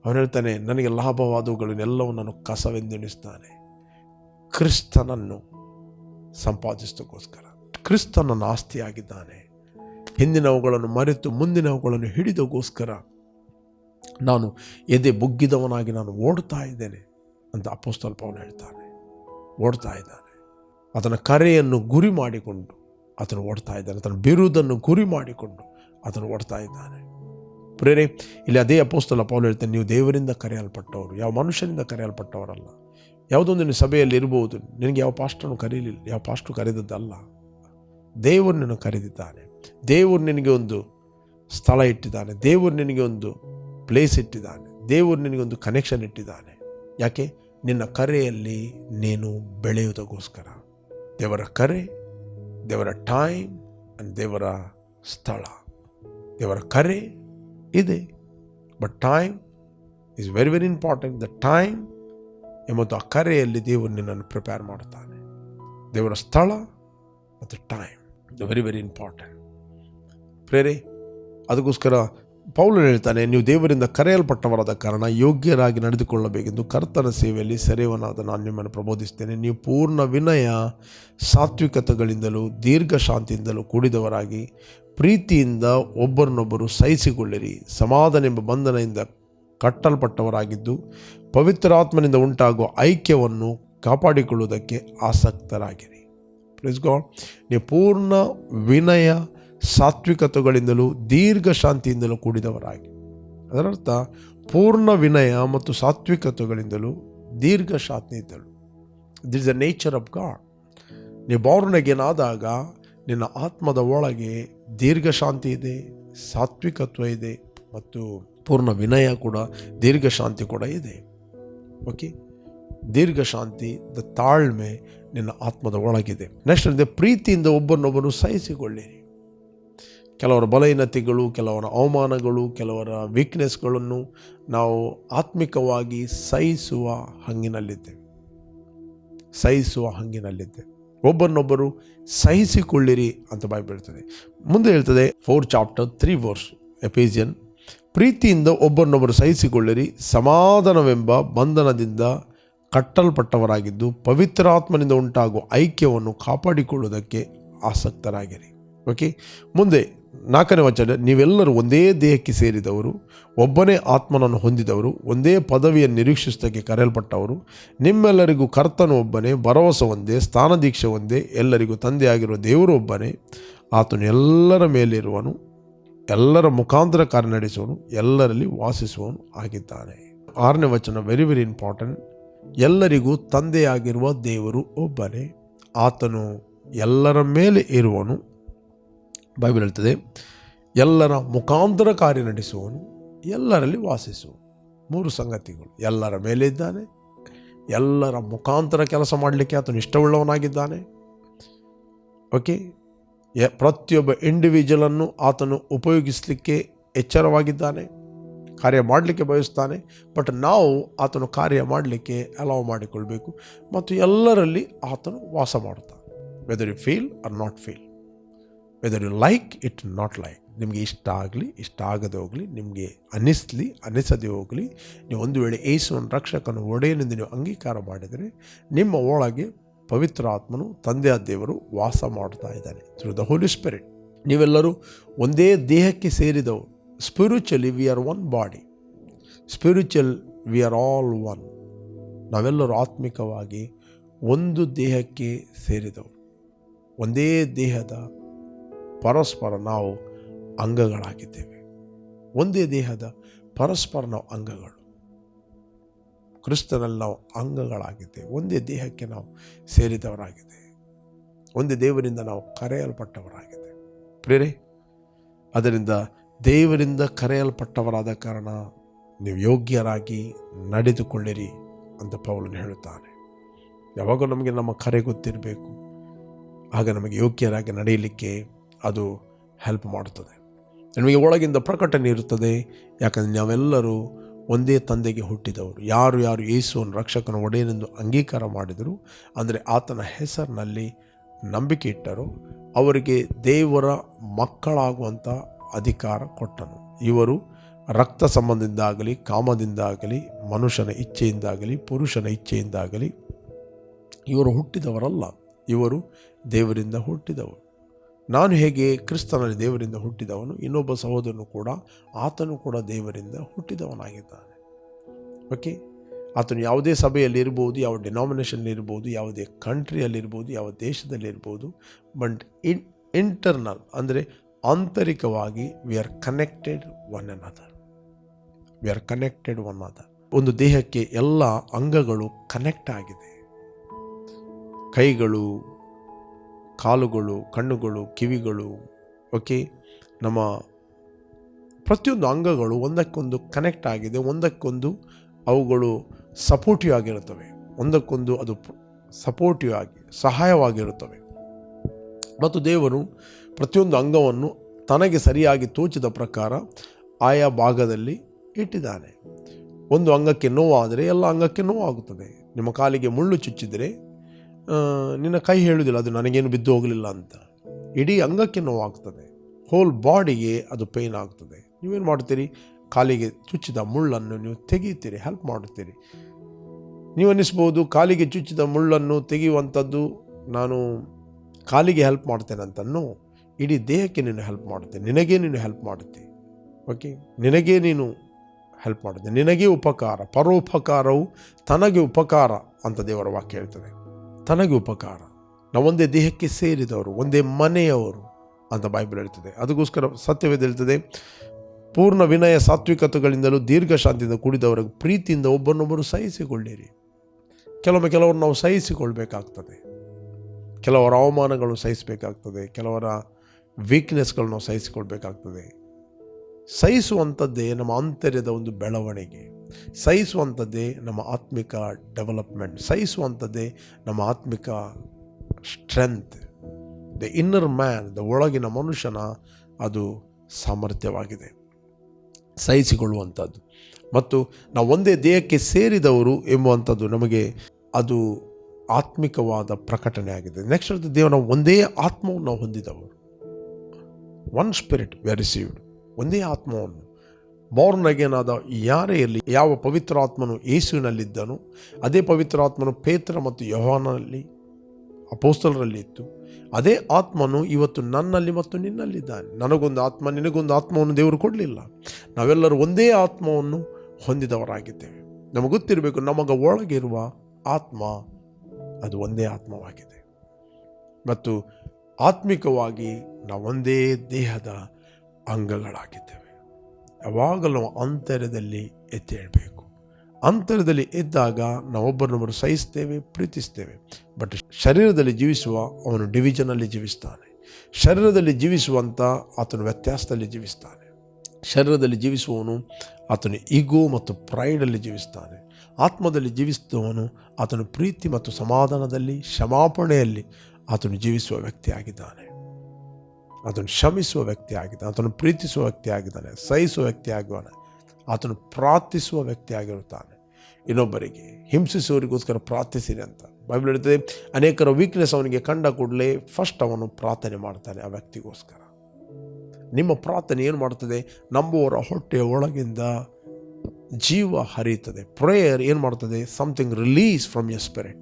ಅವನು ಹೇಳ್ತಾನೆ, ನನಗೆ ಲಾಭವಾದವುಗಳನ್ನೆಲ್ಲವೂ ನಾನು ಕಸವೆಂದೆಣಿಸ್ತಾನೆ. ಕ್ರಿಸ್ತನನ್ನು ಸಂಪಾದಿಸೋಕ್ಕೋಸ್ಕರ ಕ್ರಿಸ್ತ ನನ್ನ ಆಸ್ತಿಯಾಗಿದ್ದಾನೆ ಹಿಂದಿನವುಗಳನ್ನು ಮರೆತು ಮುಂದಿನವುಗಳನ್ನು ಹಿಡಿದಗೋಸ್ಕರ ನಾನು ಎದೆ ಬುಗ್ಗಿದವನಾಗಿ ನಾನು ಓಡ್ತಾ ಇದ್ದೇನೆ ಅಂತ ಅಪೋಸ್ತಲ್ ಪೌಲ್ ಹೇಳ್ತಾನೆ. ಓಡ್ತಾ ಇದ್ದಾನೆ. ಅದನ ಕರೆಯನ್ನು ಗುರಿ ಮಾಡಿಕೊಂಡು ಅದನ್ನು ಓಡ್ತಾ ಇದ್ದಾನೆ. ಅದನ್ನು ಬಿರುದನ್ನು ಗುರಿ ಮಾಡಿಕೊಂಡು ಅದನ್ನು ಓಡ್ತಾ ಇದ್ದಾನೆ. ಪ್ರೇರೆ, ಇಲ್ಲಿ ಅದೇ ಅಪೋಸ್ತಲ ಪೌಲ್ ಹೇಳ್ತಾನೆ, ನೀವು ದೇವರಿಂದ ಕರೆಯಲ್ಪಟ್ಟವರು, ಯಾವ ಮನುಷ್ಯನಿಂದ ಕರೆಯಲ್ಪಟ್ಟವರಲ್ಲ. ಯಾವುದೊಂದು ಸಭೆಯಲ್ಲಿ ಇರ್ಬೋದು. ನಿನಗೆ ಯಾವ ಪಾಸ್ಟನ್ನು ಕರೀಲಿಲ್ಲ, ಯಾವ ಪಾಸ್ಟ್ರು ಕರೆದದ್ದಲ್ಲ. ದೇವರು ನಿನ್ನ ಕರೆದಿದ್ದಾನೆ. ದೇವರು ನಿನಗೆ ಒಂದು ಸ್ಥಳ ಇಟ್ಟಿದ್ದಾನೆ. ದೇವರು ನಿನಗೆ ಒಂದು ಪ್ಲೇಸ್ ಇಟ್ಟಿದ್ದಾನೆ. ದೇವರು ಒಂದು ಕನೆಕ್ಷನ್ ಇಟ್ಟಿದ್ದಾನೆ. ಯಾಕೆ? ನಿನ್ನ ಕರೆಯಲ್ಲಿ ನೀನು ಬೆಳೆಯುವುದಕ್ಕೋಸ್ಕರ. ದೇವರ ಕರೆ, ದೇವರ ಟೈಮ್ ಆ್ಯಂಡ್ ದೇವರ ಸ್ಥಳ. ದೇವರ ಕರೆ ಇದೆ. But time is very very important the time ಎಂಬುದು ಆ ಕರೆಯಲ್ಲಿ ದೇವರು ನಿನ್ನನ್ನು ಪ್ರಿಪೇರ್ ಮಾಡುತ್ತಾನೆ. ದೇವರ ಸ್ಥಳ ಮತ್ತು ಟೈಮ್ ವೆರಿ ವೆರಿ ಇಂಪಾರ್ಟೆಂಟ್ ಪ್ರೇರೆ, ಅದಕ್ಕೋಸ್ಕರ ಪೌಲು ಹೇಳ್ತಾನೆ, ನೀವು ದೇವರಿಂದ ಕರೆಯಲ್ಪಟ್ಟವರಾದ ಕಾರಣ ಯೋಗ್ಯರಾಗಿ ನಡೆದುಕೊಳ್ಳಬೇಕೆಂದು ಕರ್ತನ ಸೇವೆಯಲ್ಲಿ ಸೆರೆಯವನಾದ ನಾನು ನಿಮ್ಮನ್ನು ಪ್ರಬೋಧಿಸ್ತೇನೆ ನೀವು ಪೂರ್ಣ ವಿನಯ, ಸಾತ್ವಿಕತೆಗಳಿಂದಲೂ ದೀರ್ಘ ಶಾಂತಿಯಿಂದಲೂ ಕೂಡಿದವರಾಗಿ ಪ್ರೀತಿಯಿಂದ ಒಬ್ಬರನ್ನೊಬ್ಬರು ಸಹಿಸಿಕೊಳ್ಳಿರಿ. ಸಮಾಧಾನ ಎಂಬ ಬಂಧನದಿಂದ ಕಟ್ಟಲ್ಪಟ್ಟವರಾಗಿದ್ದು ಪವಿತ್ರಾತ್ಮನಿಂದ ಉಂಟಾಗುವ ಐಕ್ಯವನ್ನು ಕಾಪಾಡಿಕೊಳ್ಳುವುದಕ್ಕೆ ಆಸಕ್ತರಾಗಿರಿ. ಪ್ಲೀಸ್ ಗಾಡ್ ನೀವು ಪೂರ್ಣ ವಿನಯ ಸಾತ್ವಿಕತೆಗಳಿಂದಲೂ ದೀರ್ಘ ಶಾಂತಿಯಿಂದಲೂ ಕೂಡಿದವರಾಗಿ. ಅದರರ್ಥ ಪೂರ್ಣ ವಿನಯ ಮತ್ತು ಸಾತ್ವಿಕತೆಗಳಿಂದಲೂ ದೀರ್ಘ ಶಾಂತಿಯಿಂದಲೂ is the nature of God ನೀವು ಬಾರ್ನಗೇನಾದಾಗ ನಿನ್ನ ಆತ್ಮದ ಒಳಗೆ ದೀರ್ಘ ಶಾಂತಿ ಇದೆ, ಸಾತ್ವಿಕತ್ವ ಇದೆ ಮತ್ತು ಪೂರ್ಣ ವಿನಯ ಕೂಡ, ದೀರ್ಘ ಶಾಂತಿ ಕೂಡ ಇದೆ. ಓಕೆ ದೀರ್ಘ ಶಾಂತಿ ದ ತಾಳ್ಮೆ ನಿನ್ನ ಆತ್ಮದ ಒಳಗಿದೆ. ನೆಕ್ಸ್ಟ್ ಅಂದರೆ ಪ್ರೀತಿಯಿಂದ ಒಬ್ಬರನ್ನೊಬ್ಬರು ಸಹಿಸಿಕೊಳ್ಳಿರಿ. ಕೆಲವರ ಬಲಹೀನತೆಗಳು, ಕೆಲವರ ಅವಮಾನಗಳು, ಕೆಲವರ ವೀಕ್ನೆಸ್ಗಳನ್ನು ನಾವು ಆತ್ಮಿಕವಾಗಿ ಸಹಿಸುವ ಹಂಗಿನಲ್ಲಿದ್ದೇವೆ ಸಹಿಸುವ ಹಂಗಿನಲ್ಲಿದ್ದೆ ಒಬ್ಬರನ್ನೊಬ್ಬರು ಸಹಿಸಿಕೊಳ್ಳಿರಿ ಅಂತ ಬಾಯ್ಬಿಡ್ತದೆ ಮುಂದೆ ಹೇಳ್ತದೆ four chapter three verse Ephesians ಪ್ರೀತಿಯಿಂದ ಒಬ್ಬರನ್ನೊಬ್ಬರು ಸಹಿಸಿಕೊಳ್ಳಿರಿ, ಸಮಾಧಾನವೆಂಬ ಬಂಧನದಿಂದ ಕಟ್ಟಲ್ಪಟ್ಟವರಾಗಿದ್ದು ಪವಿತ್ರಾತ್ಮನಿಂದ ಉಂಟಾಗುವ ಐಕ್ಯವನ್ನು ಕಾಪಾಡಿಕೊಳ್ಳುವುದಕ್ಕೆ ಆಸಕ್ತರಾಗಿರಿ. ಓಕೆ ಮುಂದೆ ನಾಲ್ಕನೇ ವಚನ, ನೀವೆಲ್ಲರೂ ಒಂದೇ ದೇಹಕ್ಕೆ ಸೇರಿದವರು, ಒಬ್ಬನೇ ಆತ್ಮನನ್ನು ಹೊಂದಿದವರು, ಒಂದೇ ಪದವಿಯನ್ನು ನಿರೀಕ್ಷಿಸೋದಕ್ಕೆ ಕರೆಯಲ್ಪಟ್ಟವರು, ನಿಮ್ಮೆಲ್ಲರಿಗೂ ಕರ್ತನು ಒಬ್ಬನೇ, ಭರವಸೆ ಒಂದೇ, ಸ್ಥಾನದೀಕ್ಷೆ ಒಂದೇ, ಎಲ್ಲರಿಗೂ ತಂದೆಯಾಗಿರುವ ದೇವರು ಒಬ್ಬನೇ, ಆತನು ಎಲ್ಲರ ಮೇಲಿರುವನು, ಎಲ್ಲರ ಮುಖಾಂತರ ಕಾರ್ಯ ನಡೆಸುವನು ಎಲ್ಲರಲ್ಲಿ ವಾಸಿಸುವನು ಆಗಿದ್ದಾನೆ. ಆರನೇ ವಚನ ವೆರಿ ವೆರಿ ಇಂಪಾರ್ಟೆಂಟ್ ಎಲ್ಲರಿಗೂ ತಂದೆಯಾಗಿರುವ ದೇವರು ಒಬ್ಬನೇ. ಆತನು ಎಲ್ಲರ ಮೇಲೆ ಇರುವನು. ಬೈಬಲ್ ಹೇಳ್ತದೆ, ಎಲ್ಲರ ಮುಖಾಂತರ ಕಾರ್ಯ ನಡೆಸುವನು, ಎಲ್ಲರಲ್ಲಿ ವಾಸಿಸುವ ಮೂರು ಸಂಗತಿಗಳು. ಎಲ್ಲರ ಮೇಲೆ ಇದ್ದಾನೆ, ಎಲ್ಲರ ಮುಖಾಂತರ ಕೆಲಸ ಮಾಡಲಿಕ್ಕೆ ಆತನು ಇಷ್ಟವುಳ್ಳವನಾಗಿದ್ದಾನೆ. ಓಕೆ ಪ್ರತಿಯೊಬ್ಬ ಇಂಡಿವಿಜುವಲನ್ನು ಆತನು ಉಪಯೋಗಿಸಲಿಕ್ಕೆ ಎಚ್ಚರವಾಗಿದ್ದಾನೆ. ಕಾರ್ಯ ಮಾಡಲಿಕ್ಕೆ ಬಯಸ್ತಾನೆ ಬಟ್ ನಾವು ಆತನು ಕಾರ್ಯ ಮಾಡಲಿಕ್ಕೆ ಅಲಾವ್ ಮಾಡಿಕೊಳ್ಬೇಕು. ಮತ್ತು ಎಲ್ಲರಲ್ಲಿ ಆತನು ವಾಸ ಮಾಡುತ್ತಾನೆ. Whether you feel or not feel whether you like it not like ನಿಮಗೆ ಇಷ್ಟ ಆಗಲಿ, ಇಷ್ಟ ಆಗದೆ ಹೋಗಲಿ, ನಿಮಗೆ ಅನ್ನಿಸ್ಲಿ ಅನ್ನಿಸದೇ ಹೋಗಲಿ, ನೀವು ಒಂದು ವೇಳೆ ಏಸುವನ್ನು ರಕ್ಷಕನ ಒಡೆಯನೆಂದು ನೀವು ಅಂಗೀಕಾರ ಮಾಡಿದರೆ, ನಿಮ್ಮ ಒಳಗೆ ಪವಿತ್ರ ಆತ್ಮನು ತಂದೆಯ ದೇವರು ವಾಸ ಮಾಡ್ತಾ ಇದ್ದಾನೆ ಥ್ರೂ ದ ಹೋಲಿ ಸ್ಪಿರಿಟ್ ನೀವೆಲ್ಲರೂ ಒಂದೇ ದೇಹಕ್ಕೆ ಸೇರಿದವರು. Spiritually we are one body spiritual we are all one ನಾವೆಲ್ಲರೂ ಆತ್ಮಿಕವಾಗಿ ಒಂದು ದೇಹಕ್ಕೆ ಸೇರಿದವರು ಒಂದೇ ದೇಹದ ಪರಸ್ಪರ ನಾವು ಅಂಗಗಳಾಗಿದ್ದೇವೆ. ಒಂದೇ ದೇಹದ ಪರಸ್ಪರ ನಾವು ಅಂಗಗಳು. ಕ್ರಿಸ್ತನಲ್ಲಿ ನಾವು ಅಂಗಗಳಾಗಿದ್ದೇವೆ. ಒಂದೇ ದೇಹಕ್ಕೆ ನಾವು ಸೇರಿದವರಾಗಿದ್ದೇವೆ. ಒಂದೇ ದೇವರಿಂದ ನಾವು ಕರೆಯಲ್ಪಟ್ಟವರಾಗಿದ್ದೇವೆ. ಪ್ರೇರೆ ಅದರಿಂದ ದೇವರಿಂದ ಕರೆಯಲ್ಪಟ್ಟವರಾದ ಕಾರಣ ನೀವು ಯೋಗ್ಯರಾಗಿ ನಡೆದುಕೊಳ್ಳಿರಿ ಅಂತ ಪೌಲನು ಹೇಳುತ್ತಾನೆ. ಯಾವಾಗ ನಮಗೆ ನಮ್ಮ ಕರೆ ಗೊತ್ತಿರಬೇಕು. ಆಗ ನಮಗೆ ಯೋಗ್ಯರಾಗಿ ನಡೆಯಲಿಕ್ಕೆ ಅದು ಹೆಲ್ಪ್ ಮಾಡುತ್ತದೆ. ನಮಗೆ ಒಳಗಿಂದ ಪ್ರಕಟಣೆ ಇರುತ್ತದೆ. ಯಾಕಂದರೆ ನಾವೆಲ್ಲರೂ ಒಂದೇ ತಂದೆಗೆ ಹುಟ್ಟಿದವರು. ಯಾರು ಯಾರು ಯೇಸುವನ್ನು ರಕ್ಷಕನ ಒಡೆಯನೆಂದು ಅಂಗೀಕಾರ ಮಾಡಿದರು, ಅಂದರೆ ಆತನ ಹೆಸರಿನಲ್ಲಿ ನಂಬಿಕೆ ಇಟ್ಟರು, ಅವರಿಗೆ ದೇವರ ಮಕ್ಕಳಾಗುವಂಥ ಅಧಿಕಾರ ಕೊಟ್ಟನು. ಇವರು ರಕ್ತ ಸಂಬಂಧದಿಂದಾಗಲಿ, ಕಾಮದಿಂದಾಗಲಿ, ಮನುಷ್ಯನ ಇಚ್ಛೆಯಿಂದಾಗಲಿ, ಪುರುಷನ ಇಚ್ಛೆಯಿಂದಾಗಲಿ ಇವರು ಹುಟ್ಟಿದವರಲ್ಲ. ಇವರು ದೇವರಿಂದ ಹುಟ್ಟಿದವರು. ನಾನು ಹೇಗೆ ಕ್ರಿಸ್ತನಲ್ಲಿ ದೇವರಿಂದ ಹುಟ್ಟಿದವನು, ಇನ್ನೊಬ್ಬ ಸಹೋದರನು ಕೂಡ ಆತನು ಕೂಡ ದೇವರಿಂದ ಹುಟ್ಟಿದವನಾಗಿದ್ದಾನೆ. ಓಕೆ ಆತನು ಯಾವುದೇ ಸಭೆಯಲ್ಲಿ ಇರ್ಬೋದು, ಯಾವ ಡಿನಾಮಿನೇಷನ್ ಇರ್ಬೋದು, ಯಾವುದೇ ಕಂಟ್ರಿಯಲ್ಲಿರ್ಬೋದು ಯಾವ ದೇಶದಲ್ಲಿರ್ಬೋದು ಬಟ್ ಇನ್ ಇಂಟರ್ನಲ್ ಅಂದರೆ ಆಂತರಿಕವಾಗಿ we are connected one another we are connected one other ಒಂದು ದೇಹಕ್ಕೆ ಎಲ್ಲ ಅಂಗಗಳು ಕನೆಕ್ಟ್ ಆಗಿದೆ. ಕೈಗಳು, ಕಾಲುಗಳು, ಕಣ್ಣುಗಳು, ಕಿವಿಗಳು ಓಕೆ ನಮ್ಮ ಪ್ರತಿಯೊಂದು ಅಂಗಗಳು ಒಂದಕ್ಕೊಂದು ಕನೆಕ್ಟ್ ಆಗಿದೆ, ಒಂದಕ್ಕೊಂದು ಅವುಗಳು ಸಪೋರ್ಟಿವ್ ಆಗಿರುತ್ತವೆ, ಒಂದಕ್ಕೊಂದು ಅದು ಸಪೋರ್ಟಿವ್ ಆಗಿ, ಸಹಾಯವಾಗಿರುತ್ತವೆ. ಮತ್ತು ದೇವರು ಪ್ರತಿಯೊಂದು ಅಂಗವನ್ನು ತನಗೆ ಸರಿಯಾಗಿ ತೋಚಿದ ಪ್ರಕಾರ ಆಯಾ ಭಾಗದಲ್ಲಿ ಇಟ್ಟಿದ್ದಾನೆ. ಒಂದು ಅಂಗಕ್ಕೆ ನೋವಾದರೆ ಎಲ್ಲ ಅಂಗಕ್ಕೆ ನೋವಾಗುತ್ತದೆ. ನಿಮ್ಮ ಕಾಲಿಗೆ ಮುಳ್ಳು ಚುಚ್ಚಿದರೆ ನಿನ್ನ ಕೈ ಹೇಳುವುದಿಲ್ಲ ಅದು ನನಗೇನು ಬಿದ್ದು ಹೋಗಲಿಲ್ಲ ಅಂತ. ಇಡೀ ಅಂಗಕ್ಕೆ ನೋವಾಗ್ತದೆ. ಹೋಲ್ ಬಾಡಿಗೆ ಅದು ಪೇಯ್ನ್ ಆಗ್ತದೆ. ನೀವೇನು ಮಾಡ್ತೀರಿ ಕಾಲಿಗೆ ಚುಚ್ಚಿದ ಮುಳ್ಳನ್ನು ನೀವು ತೆಗೆಯುತ್ತೀರಿ ಹೆಲ್ಪ್ ಮಾಡುತ್ತೀರಿ. ನೀವು ಅನ್ನಿಸ್ಬೋದು, ಕಾಲಿಗೆ ಚುಚ್ಚಿದ ಮುಳ್ಳನ್ನು ತೆಗೆಯುವಂಥದ್ದು ನಾನು ಕಾಲಿಗೆ ಹೆಲ್ಪ್ ಮಾಡ್ತೇನೆ ಅಂತನೋ ಇಡೀ ದೇಹಕ್ಕೆ ನೀನು ಹೆಲ್ಪ್ ಮಾಡುತ್ತೆ. ನಿನಗೇ ನೀನು ಹೆಲ್ಪ್ ಮಾಡುತ್ತೆ. ಓಕೆ ನಿನಗೇ ನೀನು ಹೆಲ್ಪ್ ಮಾಡುತ್ತೆ. ನಿನಗೇ ಉಪಕಾರ, ಪರೋಪಕಾರವು ತನಗೆ ಉಪಕಾರ ಅಂತ ದೇವರ ವಾಕ್ಯ ಹೇಳ್ತದೆ. ತನಗೆ ಉಪಕಾರ. ನಾವು ಒಂದೇ ದೇಹಕ್ಕೆ ಸೇರಿದವರು, ಒಂದೇ ಮನೆಯವರು ಅಂತ ಬೈಬಲ್ ಹೇಳ್ತದೆ. ಅದಕ್ಕೋಸ್ಕರ ಸತ್ಯವೇದ ಹೇಳ್ತದೆ, ಪೂರ್ಣ ವಿನಯ ಸಾತ್ವಿಕತೆಗಳಿಂದಲೂ ದೀರ್ಘಶಾಂತಿಯಿಂದ ಕೂಡಿದವರಿಗೆ ಕೂಡಿದವರ ಪ್ರೀತಿಯಿಂದ ಒಬ್ಬರನ್ನೊಬ್ಬರು ಸಹಿಸಿಕೊಳ್ಳಿರಿ. ಕೆಲವೊಮ್ಮೆ ಕೆಲವರು ನಾವು ಸಹಿಸಿಕೊಳ್ಬೇಕಾಗ್ತದೆ. ಕೆಲವರ ಅವಮಾನಗಳು ಸಹಿಸಬೇಕಾಗ್ತದೆ. ಕೆಲವರ ವೀಕ್ನೆಸ್ಗಳು ನಾವು ಸಹಿಸಿಕೊಳ್ಬೇಕಾಗ್ತದೆ. ಸಹಿಸುವಂಥದ್ದೇ ನಮ್ಮ ಆಂತರ್ಯದ ಒಂದು ಬೆಳವಣಿಗೆ. ಸಹಿಸುವಂಥದ್ದೇ ನಮ್ಮ ಆತ್ಮಿಕ ಡೆವಲಪ್ಮೆಂಟ್. ಸಹಿಸುವಂಥದ್ದೇ ನಮ್ಮ ಆತ್ಮಿಕ strength. The inner man, the ಒಳಗಿನ ಮನುಷ್ಯನ ಅದು ಸಾಮರ್ಥ್ಯವಾಗಿದೆ. ಸಹಿಸಿಕೊಳ್ಳುವಂಥದ್ದು. ಮತ್ತು ನಾವು ಒಂದೇ ದೇಹಕ್ಕೆ ಸೇರಿದವರು ಎಂಬುವಂಥದ್ದು ನಮಗೆ ಅದು ಆತ್ಮಿಕವಾದ ಪ್ರಕಟಣೆ ಆಗಿದೆ ನೆಕ್ಸ್ಟ್ ದೇವರ ಒಂದೇ ಆತ್ಮವನ್ನು ಹೊಂದಿದವರು. ಒನ್ ಸ್ಪಿರಿಟ್ ವಿ ರಿಸೀವ್ಡ್ ಒಂದೇ ಆತ್ಮವನ್ನು. ಬಾರ್ನ್ ಅಗೇನ್ ಆದ ಯಾರೇ ಇರಲಿ, ಯಾವ ಪವಿತ್ರ ಆತ್ಮನು ಅದೇ ಪವಿತ್ರ ಆತ್ಮನು ಪೇತ್ರ ಮತ್ತು ಯೋಹಾನಲ್ಲಿ ಅಪೋಸ್ತಲರಲ್ಲಿ ಇತ್ತು. ಅದೇ ಆತ್ಮನು ಇವತ್ತು ನನ್ನಲ್ಲಿ ಮತ್ತು ನಿನ್ನಲ್ಲಿದ್ದಾನೆ. ನನಗೊಂದು ಆತ್ಮ, ನಿನಗೊಂದು ಆತ್ಮವನ್ನು ದೇವರು ಕೊಡಲಿಲ್ಲ. ನಾವೆಲ್ಲರೂ ಒಂದೇ ಆತ್ಮವನ್ನು ಹೊಂದಿದವರಾಗಿದ್ದೇವೆ. ನಮಗೆ ಗೊತ್ತಿರಬೇಕು, ನಮಗೆ ಒಳಗಿರುವ ಆತ್ಮ ಅದು ಒಂದೇ ಆತ್ಮವಾಗಿದೆ. ಮತ್ತು ಆತ್ಮಿಕವಾಗಿ ನಾವೊಂದೇ ದೇಹದ ಅಂಗಗಳಾಗಿದ್ದೇವೆ. ಯಾವಾಗಲೂ ಅಂತರ್ಯದಲ್ಲಿ ಅಂತರದಲ್ಲಿ ಅಂತರ್ಯದಲ್ಲಿ ಎದ್ದಾಗ ನಾವೊಬ್ಬರನ್ನೊಬ್ಬರು ಸಹಿಸ್ತೇವೆ, ಪ್ರೀತಿಸ್ತೇವೆ. ಬಟ್ ಶರೀರದಲ್ಲಿ ಜೀವಿಸುವ ಅವನು ಡಿವಿಷನಲ್ಲಿ ಜೀವಿಸ್ತಾನೆ. ಶರೀರದಲ್ಲಿ ಜೀವಿಸುವಂಥ ಆತನು ವ್ಯತ್ಯಾಸದಲ್ಲಿ ಜೀವಿಸ್ತಾನೆ. ಶರೀರದಲ್ಲಿ ಜೀವಿಸುವವನು ಆತನು ಈಗೋ ಮತ್ತು ಪ್ರೈಡಲ್ಲಿ ಜೀವಿಸ್ತಾನೆ. ಆತ್ಮದಲ್ಲಿ ಜೀವಿಸುವವನು ಆತನು ಪ್ರೀತಿ ಮತ್ತು ಸಮಾಧಾನದಲ್ಲಿ, ಕ್ಷಮಾಪಣೆಯಲ್ಲಿ ಆತನು ಜೀವಿಸುವ ವ್ಯಕ್ತಿಯಾಗಿದ್ದಾನೆ. ಆತನು ಕ್ಷಮಿಸುವ ವ್ಯಕ್ತಿ ಆಗಿದ್ದಾನೆ ಆತನು ಪ್ರೀತಿಸುವ ವ್ಯಕ್ತಿ ಆಗಿದ್ದಾನೆ ಸಹಿಸುವ ವ್ಯಕ್ತಿ ಆಗಿದ್ದಾನೆ ಆತನು ಪ್ರಾರ್ಥಿಸುವ ವ್ಯಕ್ತಿ ಆಗಿರುತ್ತಾನೆ ಇನ್ನೊಬ್ಬರಿಗೆ ಹಿಂಸಿಸುವವರಿಗೋಸ್ಕರ ಪ್ರಾರ್ಥಿಸಿರಿ ಅಂತ. ಬೈಬಲ್ ಹೇಳ್ತದೆ, ಅನೇಕರ ವೀಕ್ನೆಸ್ ಅವನಿಗೆ ಕಂಡ ಕೂಡಲೇ ಫಸ್ಟ್ ಅವನು ಪ್ರಾರ್ಥನೆ ಮಾಡ್ತಾನೆ ಆ ವ್ಯಕ್ತಿಗೋಸ್ಕರ. ನಿಮ್ಮ ಪ್ರಾರ್ಥನೆ ಏನು ಮಾಡ್ತದೆ ನಂಬುವವರ ಹೊಟ್ಟೆಯ ಒಳಗಿಂದ ಜೀವ ಹರಿಯುತ್ತದೆ. ಪ್ರೇಯರ್ ಏನು ಮಾಡ್ತದೆ something release from your spirit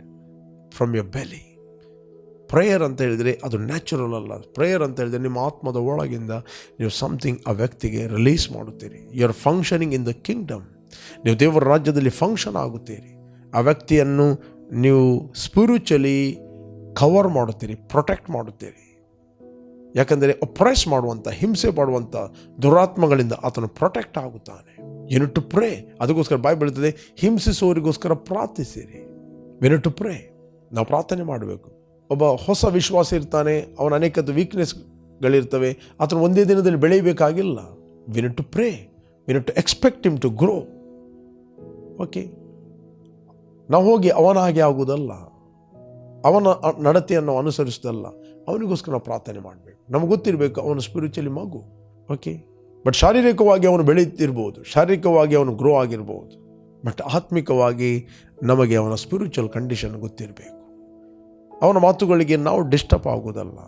from your belly prayer ಅಂತ ಹೇಳಿದರೆ ಅದು ನ್ಯಾಚುರಲ್ ಅಲ್ಲ. ಪ್ರೇಯರ್ ಅಂತ ಹೇಳಿದರೆ ನಿಮ್ಮ ಆತ್ಮದ ಒಳಗಿಂದ ನೀವು ಸಮಥಿಂಗ್ ಆ ವ್ಯಕ್ತಿಗೆ ರಿಲೀಸ್ ಮಾಡುತ್ತೀರಿ. You are functioning in the kingdom ನೀವು ದೇವರ ರಾಜ್ಯದಲ್ಲಿ ಫಂಕ್ಷನ್ ಆಗುತ್ತೀರಿ. ಆ ವ್ಯಕ್ತಿಯನ್ನು ನೀವು ಸ್ಪಿರಿಚುಲಿ ಕವರ್ ಮಾಡುತ್ತೀರಿ ಪ್ರೊಟೆಕ್ಟ್ ಮಾಡುತ್ತೀರಿ. ಯಾಕಂದರೆ ಅಪ್ರೆಸ್ ಮಾಡುವಂಥ, ಹಿಂಸೆ ಮಾಡುವಂಥ ದುರಾತ್ಮಗಳಿಂದ ಆತನು ಪ್ರೊಟೆಕ್ಟ್ ಆಗುತ್ತಾನೆ. ಏನು ಟು ಪ್ರೇ ಅದಕ್ಕೋಸ್ಕರ ಬಾಯ್ ಬೀಳ್ತದೆ ಹಿಂಸಿಸುವವರಿಗೋಸ್ಕರ ಪ್ರಾರ್ಥಿಸಿರಿ. ವೆನು ಟು ಪ್ರೇ ನಾವು ಪ್ರಾರ್ಥನೆ ಮಾಡಬೇಕು. ಒಬ್ಬ ಹೊಸ ವಿಶ್ವಾಸ ಇರ್ತಾನೆ, ಅವನ ಅನೇಕದ ವೀಕ್ನೆಸ್ಗಳಿರ್ತವೆ ಆತನು ಒಂದೇ ದಿನದಲ್ಲಿ ಬೆಳೆಯಬೇಕಾಗಿಲ್ಲ. When to pray when to expect him to grow okay ನಾವು ಹೋಗಿ ಅವನ ಹಾಗೆ ಆಗುವುದಲ್ಲ. ಅವನ ನಡತೆಯನ್ನು ಅನುಸರಿಸೋದಲ್ಲ ಅವನಿಗೋಸ್ಕರ ನಾವು ಪ್ರಾರ್ಥನೆ ಮಾಡಬೇಕು. ನಮಗೆ ಗೊತ್ತಿರಬೇಕು ಅವನು ಸ್ಪಿರಿಚುಲಿ ಮಗು. ಓಕೆ ಬಟ್ ಶಾರೀರಿಕವಾಗಿ ಅವನು ಬೆಳೆಯುತ್ತಿರ್ಬೋದು. ಶಾರೀರಿಕವಾಗಿ ಅವನು ಗ್ರೋ ಆಗಿರ್ಬೋದು. ಬಟ್ ಆತ್ಮಿಕವಾಗಿ ನಮಗೆ ಅವನ ಸ್ಪಿರಿಚುವಲ್ ಕಂಡೀಷನ್ ಗೊತ್ತಿರಬೇಕು. ಅವನ ಮಾತುಗಳಿಗೆ ನಾವು ಡಿಸ್ಟರ್ಬ್ ಆಗೋದಲ್ಲ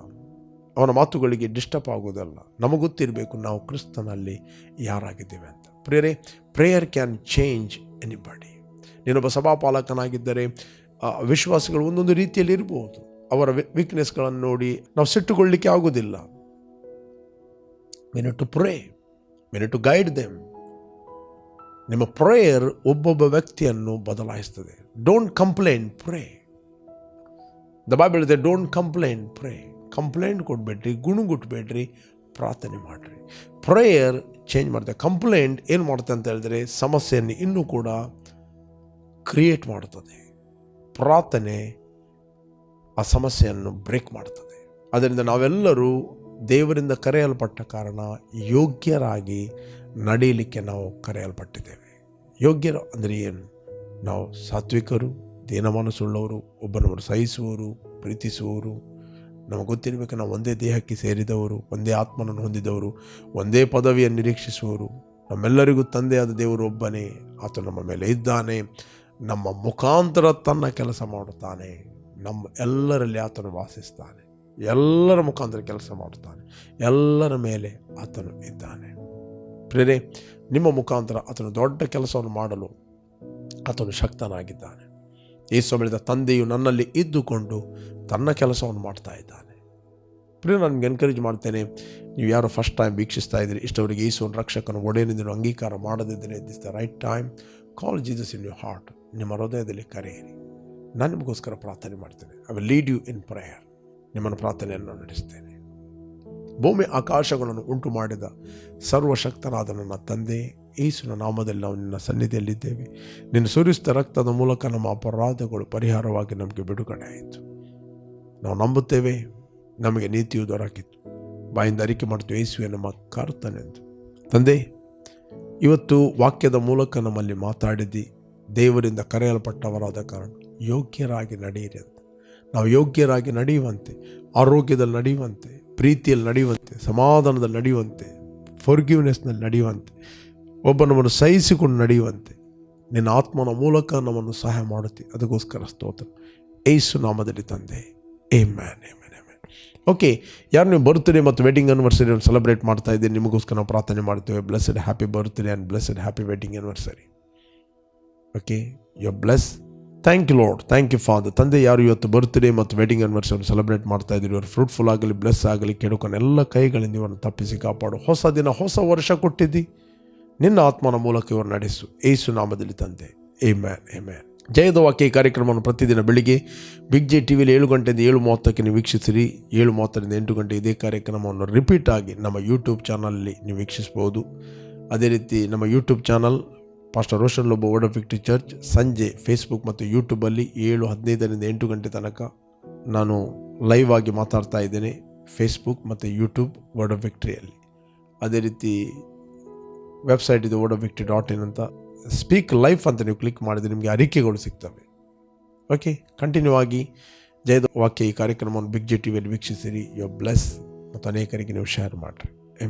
ಅವನ ಮಾತುಗಳಿಗೆ ಡಿಸ್ಟರ್ಬ್ ಆಗೋದಲ್ಲ ನಮಗೆ ಗೊತ್ತಿರಬೇಕು ನಾವು ಕ್ರಿಸ್ತನಲ್ಲಿ ಯಾರಾಗಿದ್ದೇವೆ ಅಂತ. ಪ್ರೇರೆ ಪ್ರೇಯರ್ ಕ್ಯಾನ್ ಚೇಂಜ್ ಎನಿಬಡಿ ನೀನೊಬ್ಬ ಸಭಾಪಾಲಕನಾಗಿದ್ದರೆ ವಿಶ್ವಾಸಿಗಳು ಒಂದೊಂದು ರೀತಿಯಲ್ಲಿ ಇರ್ಬೋದು. ಅವರ ವೀಕ್ನೆಸ್ಗಳನ್ನು ನೋಡಿ ನಾವು ಸಿಟ್ಟುಕೊಳ್ಳಲಿಕ್ಕೆ ಆಗೋದಿಲ್ಲ men to pray men to guide them ನಿಮ್ಮ ಪ್ರೇಯರ್ ಒಬ್ಬೊಬ್ಬ ವ್ಯಕ್ತಿಯನ್ನು ಬದಲಾಯಿಸ್ತದೆ. Don't complaint pray the Bible ಇದೆ ಡೋಂಟ್ ಕಂಪ್ಲೇಂಟ್ ಪ್ರೇ ಕಂಪ್ಲೇಂಟ್ ಕೊಡಬೇಡ್ರಿ ಗುಣುಗುಟ್ಬೇಡ್ರಿ ಪ್ರಾರ್ಥನೆ ಮಾಡಿರಿ. ಪ್ರೇಯರ್ ಚೇಂಜ್ ಮಾಡುತ್ತೆ. ಕಂಪ್ಲೇಂಟ್ ಏನು ಮಾಡುತ್ತೆ ಅಂತ ಹೇಳಿದ್ರೆ, ಸಮಸ್ಯೆಯನ್ನು ಇನ್ನೂ ಕೂಡ ಕ್ರಿಯೇಟ್ ಮಾಡುತ್ತದೆ ಪ್ರಾರ್ಥನೆ ಆ ಸಮಸ್ಯೆಯನ್ನು ಬ್ರೇಕ್ ಮಾಡ್ತದೆ. ಅದರಿಂದ ನಾವೆಲ್ಲರೂ ದೇವರಿಂದ ಕರೆಯಲ್ಪಟ್ಟ ಕಾರಣ ಯೋಗ್ಯರಾಗಿ ನಡೆಯಲಿಕ್ಕೆ ನಾವು ಕರೆಯಲ್ಪಟ್ಟಿದ್ದೇವೆ. ಯೋಗ್ಯರು ಅಂದರೆ ಏನು? ನಾವು ಸಾತ್ವಿಕರು ದೇನ ಮನಸ್ಸುಳ್ಳವರು ಒಬ್ಬನವರು ಸಹಿಸುವವರು, ಪ್ರೀತಿಸುವವರು, ನಮಗೆ ಗೊತ್ತಿರಬೇಕು ನಾವು ಒಂದೇ ದೇಹಕ್ಕೆ ಸೇರಿದವರು, ಒಂದೇ ಆತ್ಮನನ್ನು ಹೊಂದಿದವರು, ಒಂದೇ ಪದವಿಯನ್ನು ನಿರೀಕ್ಷಿಸುವವರು. ನಮ್ಮೆಲ್ಲರಿಗೂ ತಂದೆಯಾದ ದೇವರು ಒಬ್ಬನೇ ಆತ ನಮ್ಮ ಮೇಲೆ ಇದ್ದಾನೆ, ನಮ್ಮ ಮುಖಾಂತರ ತನ್ನ ಕೆಲಸ ಮಾಡುತ್ತಾನೆ. ನಮ್ಮ ಎಲ್ಲರಲ್ಲಿ ಆತನು ವಾಸಿಸ್ತಾನೆ. ಎಲ್ಲರ ಮುಖಾಂತರ ಕೆಲಸ ಮಾಡುತ್ತಾನೆ. ಎಲ್ಲರ ಮೇಲೆ ಆತನು ಇದ್ದಾನೆ. ಪ್ರೇರೆ ನಿಮ್ಮ ಮುಖಾಂತರ ಆತನು ದೊಡ್ಡ ಕೆಲಸವನ್ನು ಮಾಡಲು ಆತನು ಶಕ್ತನಾಗಿದ್ದಾನೆ. ಯೇಸು ತಂದೆಯು ನನ್ನಲ್ಲಿ ಇದ್ದುಕೊಂಡು ತನ್ನ ಕೆಲಸವನ್ನು ಮಾಡ್ತಾ ಇದ್ದಾನೆ. ಪ್ರಿಯ ನನಗೆ ಎನ್ಕರೇಜ್ ಮಾಡ್ತೇನೆ, ನೀವು ಯಾರು ಫಸ್ಟ್ ಟೈಮ್ ವೀಕ್ಷಿಸ್ತಾ ಇದ್ದೀರಿ, ಇಷ್ಟವರೆಗೆ ಯೇಸುವನ್ನು ರಕ್ಷಕನ ಒಡೆಯನಿಂದ ಅಂಗೀಕಾರ ಮಾಡದಿದ್ದರೆ this the right time call Jesus in you heart ನಿಮ್ಮ ಹೃದಯದಲ್ಲಿ ಕರೆಯಿರಿ. ನಾನು ನಿಮಗೋಸ್ಕರ ಪ್ರಾರ್ಥನೆ ಮಾಡ್ತೇನೆ. I will lead you in prayer ನಿಮ್ಮನ್ನು ಪ್ರಾರ್ಥನೆಯನ್ನು ನಡೆಸ್ತೇನೆ. ಭೂಮಿ ಆಕಾಶಗಳನ್ನು ಉಂಟು ಮಾಡಿದ ಸರ್ವಶಕ್ತನಾದ ನನ್ನ ತಂದೆ ಯೇಸುನ ನಾಮದಲ್ಲಿ ನಾವು ನಿನ್ನ ಸನ್ನಿಧಿಯಲ್ಲಿದ್ದೇವೆ. ನಿನ್ನ ಸುರಿಸಿದ ರಕ್ತದ ಮೂಲಕ ನಮ್ಮ ಅಪರಾಧಗಳು ಪರಿಹಾರವಾಗಿ ನಮಗೆ ಬಿಡುಗಡೆ ಆಯಿತು. ನಾವು ನಂಬುತ್ತೇವೆ, ನಮಗೆ ನೀತಿಯು ದೊರಕಿತ್ತು ಬಾಯಿಂದ ಅರಿಕೆ ಮಾಡ್ತೀವಿ ಯೇಸುವೆ ನಮ್ಮ ಕರ್ತನೆಂದು. ತಂದೆ, ಇವತ್ತು ವಾಕ್ಯದ ಮೂಲಕ ನಮ್ಮಲ್ಲಿ ಮಾತಾಡಿದ್ದಿ, ದೇವರಿಂದ ಕರೆಯಲ್ಪಟ್ಟವರಾದ ಕಾರಣ ಯೋಗ್ಯರಾಗಿ ನಡೆಯಿರಿ ಅಂತ. ನಾವು ಯೋಗ್ಯರಾಗಿ ನಡೆಯುವಂತೆ, ಆರೋಗ್ಯದಲ್ಲಿ ನಡೆಯುವಂತೆ, ಪ್ರೀತಿಯಲ್ಲಿ ನಡೆಯುವಂತೆ, ಸಮಾಧಾನದಲ್ಲಿ ನಡೆಯುವಂತೆ ಫೊರ್ಗಿವ್ನೆಸ್ನಲ್ಲಿ ನಡೆಯುವಂತೆ ಒಬ್ಬನವನ್ನು ಸಹಿಸಿಕೊಂಡು ನಡೆಯುವಂತೆ. ನಿನ್ನ ಆತ್ಮನ ಮೂಲಕ ನಮ್ಮನ್ನು ಸಹಾಯ ಮಾಡುತ್ತಿ. ಅದಕ್ಕೋಸ್ಕರ ಸ್ತೋತ್ರ. ಏಸು ನಾಮದಲ್ಲಿ ತಂದೆ. ಏ ಮ್ಯಾನ್ ಏ ಮ್ಯಾನ್ ಓಕೆ ಯಾರು ನೀವು ಬರ್ತೀರಿ ಮತ್ತು ವೆಡ್ಡಿಂಗ್ ಆನಿವರ್ಸರಿ ಸೆಲೆಬ್ರೇಟ್ ಮಾಡ್ತಾ ಇದ್ದೀನಿ ನಿಮಗೋಸ್ಕರ ನಾವು ಪ್ರಾರ್ಥನೆ ಮಾಡ್ತೇವೆ. Blessed happy birthday and blessed happy wedding anniversary okay you bless thank you Lord thank you father ತಂದೆ, ಯಾರು ಇವತ್ತು ಬರ್ತೀರಿ ಮತ್ತು ವೆಡ್ಡಿಂಗ್ ಆನಿವರ್ಸರಿ ಸೆಲೆಬ್ರೇಟ್ ಮಾಡ್ತಾ ಇದ್ದೀರಿ ಅವ್ರು ಫ್ರೂಟ್ಫುಲ್ ಆಗಲಿ ಬ್ಲೆಸ್ ಆಗಲಿ ಕೆಡುಕೊಂಡು ಎಲ್ಲ ಕೈಗಳಿಂದ ಇವರನ್ನು ತಪ್ಪಿಸಿ ಕಾಪಾಡು. ಹೊಸ ದಿನ, ಹೊಸ ವರ್ಷ ಕೊಟ್ಟಿದ್ದಿ. ನಿನ್ನ ಆತ್ಮನ ಮೂಲಕ ಇವರು ನಡೆಸು. ಏಸು ನಾಮದಲ್ಲಿ ತಂದೆ. ಏ ಮ್ಯಾನ್ ಜಯದ ವಾಕ್ಯ ಈ ಕಾರ್ಯಕ್ರಮವನ್ನು ಪ್ರತಿದಿನ ಬೆಳಿಗ್ಗೆ ಬಿಗ್ ಜೆ ಟಿ ವಿಲಿ ಏಳು ಗಂಟೆಯಿಂದ ಏಳು ಮೂವತ್ತಕ್ಕೆ ನೀವು ವೀಕ್ಷಿಸಿರಿ. ಏಳು ಮೂವತ್ತರಿಂದ ಎಂಟು ಗಂಟೆ ಇದೇ ಕಾರ್ಯಕ್ರಮವನ್ನು ರಿಪೀಟ್ ಆಗಿ ನಮ್ಮ ಯೂಟ್ಯೂಬ್ ಚಾನಲಲ್ಲಿ ನೀವು ವೀಕ್ಷಿಸ್ಬೋದು ಅದೇ ರೀತಿ ನಮ್ಮ YouTube channel pastor Roshan Lobo word of church ಸಂಜೆ ಫೇಸ್ಬುಕ್ ಮತ್ತು ಯೂಟ್ಯೂಬಲ್ಲಿ ಏಳು ಹದಿನೈದರಿಂದ ಎಂಟು ಗಂಟೆ ತನಕ ನಾನು ಲೈವ್ ಆಗಿ ಮಾತಾಡ್ತಾ ಇದ್ದೇನೆ ಫೇಸ್ಬುಕ್ ಮತ್ತು ಯೂಟ್ಯೂಬ್ ವರ್ಡ್ ಆಫ್ ವಿಕ್ಟ್ರಿಯಲ್ಲಿ ಅದೇ ರೀತಿ ವೆಬ್ಸೈಟ್ ಇದೆ ಓಡೋ ಆಫ್ ಡಾಟ್ ಇನ್ ಅಂತ. ಸ್ಪೀಕ್ ಲೈಫ್ ಅಂತ ನೀವು ಕ್ಲಿಕ್ ಮಾಡಿದರೆ ನಿಮಗೆ ಅರಿಕೆಗಳು ಸಿಗ್ತವೆ. ಓಕೆ ಕಂಟಿನ್ಯೂ ಆಗಿ. ಜಯದ ವಾಕ್ಯ ಈ ಕಾರ್ಯಕ್ರಮವನ್ನು ಬಿಗ್ ಜೆ ಟಿ ವಿಯಲ್ಲಿ ವೀಕ್ಷಿಸಿರಿ. ಯೋ ಬ್ಲೆಸ್ ಮತ್ತು ಅನೇಕರಿಗೆ ನೀವು ಶೇರ್ ಮಾಡಿರಿ. ಎ